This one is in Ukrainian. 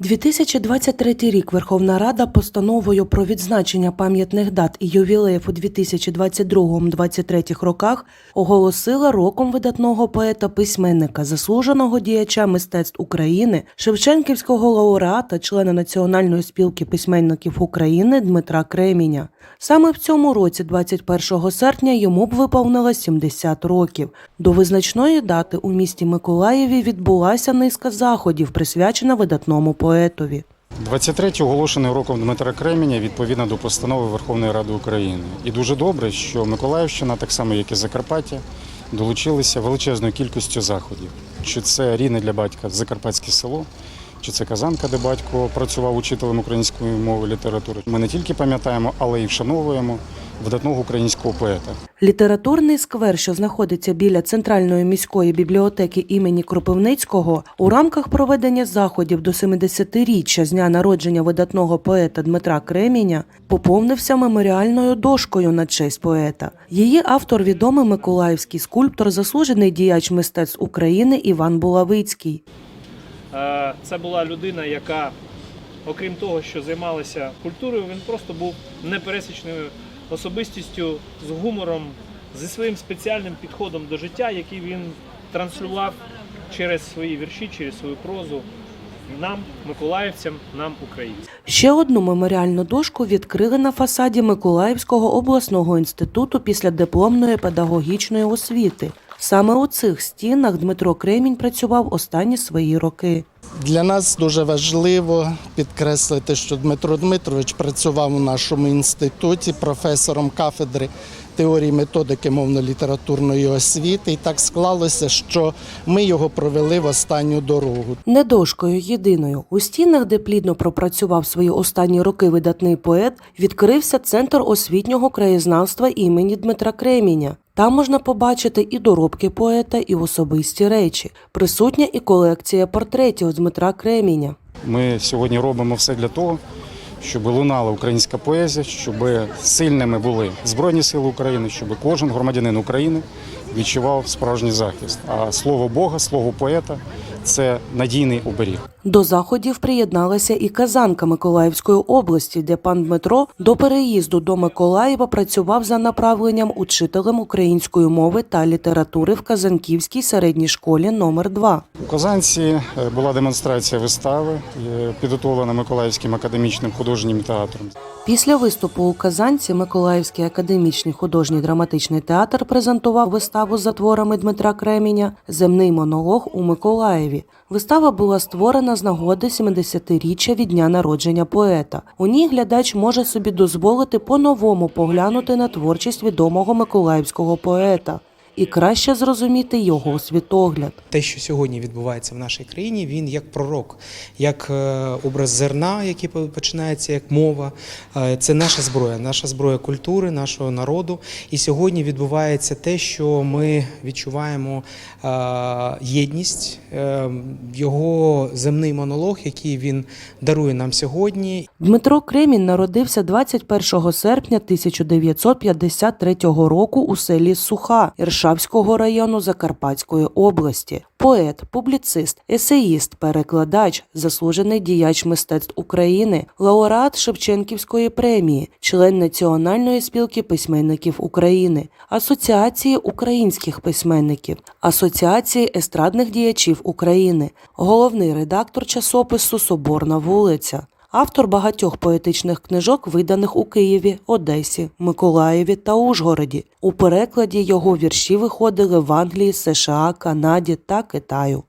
2023 рік Верховна Рада постановою про відзначення пам'ятних дат і ювілеїв у 2022-2023 роках оголосила роком видатного поета-письменника, заслуженого діяча мистецтв України, Шевченківського лауреата, члена Національної спілки письменників України Дмитра Креміня. Саме в цьому році, 21 серпня, йому б виповнилось 70 років. До визначної дати у місті Миколаєві відбулася низка заходів, присвячена видатному поетові. 23 оголошений роком Дмитра Кременя відповідно до постанови Верховної Ради України. І дуже добре, що Миколаївщина, так само як і Закарпаття, долучилися величезною кількістю заходів. Чи це рідне для батька Закарпатське село, чи це Казанка, де батько працював учителем української мови літератури. Ми не тільки пам'ятаємо, але й вшановуємо видатного українського поета. Літературний сквер, що знаходиться біля центральної міської бібліотеки імені Кропивницького, у рамках проведення заходів до 70-річчя з дня народження видатного поета Дмитра Креміня поповнився меморіальною дошкою на честь поета. Її автор відомий миколаївський скульптор, заслужений діяч мистецтв України Іван Булавицький. Е, Це була людина, яка, окрім того, що займалася культурою, він просто був непересічною особистістю з гумором, зі своїм спеціальним підходом до життя, який він транслював через свої вірші, через свою прозу нам, миколаївцям, нам, українцям. Ще одну меморіальну дошку відкрили на фасаді Миколаївського обласного інституту після дипломної педагогічної освіти. Саме у цих стінах Дмитро Кремінь працював останні свої роки. Для нас дуже важливо підкреслити, що Дмитро Дмитрович працював у нашому інституті професором кафедри теорії методики мовно-літературної освіти. І так склалося, що ми його провели в останню дорогу. Не дошкою єдиною у стінах, де плідно пропрацював свої останні роки видатний поет, відкрився центр освітнього краєзнавства імені Дмитра Креміня. Там можна побачити і доробки поета, і особисті речі. Присутня і колекція портретів Дмитра Креміня. Ми сьогодні робимо все для того, щоб лунала українська поезія, щоб сильними були Збройні Сили України, щоб кожен громадянин України відчував справжній захист. А слово Бога, слово поета це надійний оберіг. До заходів приєдналася і Казанка Миколаївської області, де пан Дмитро до переїзду до Миколаєва працював за направленням учителем української мови та літератури в Казанківській середній школі номер 2 У Казанці е, була демонстрація вистави, е, підготовлена Миколаївським академічним художнім театром. Після виступу у Казанці Миколаївський академічний художній драматичний театр презентував виставу за творами Дмитра Креміня Земний монолог у Миколаєві. Вистава була створена з нагоди 70-річчя від дня народження поета. У ній глядач може собі дозволити по-новому поглянути на творчість відомого миколаївського поета і краще зрозуміти його світогляд. Те, що сьогодні відбувається в нашій країні, він як пророк, як е, образ зерна, який починається як мова. Е, Це наша зброя, наша зброя культури, нашого народу. І сьогодні відбувається те, що ми відчуваємо е, єдність, його земний монолог, який він дарує нам сьогодні, Дмитро Кремінь народився 21 серпня 1953 року у селі Суха Іршавського району Закарпатської області. Поет, публіцист, есеїст, перекладач, заслужений діяч мистецтв України, лауреат Шевченківської премії, член Національної спілки письменників України, Асоціації українських письменників, Асоціації естрадних діячів України, головний редактор часопису Соборна вулиця. Автор багатьох поетичних книжок, виданих у Києві, Одесі, Миколаєві та Ужгороді. У перекладі його вірші виходили в Англії, США, Канаді та Китаю.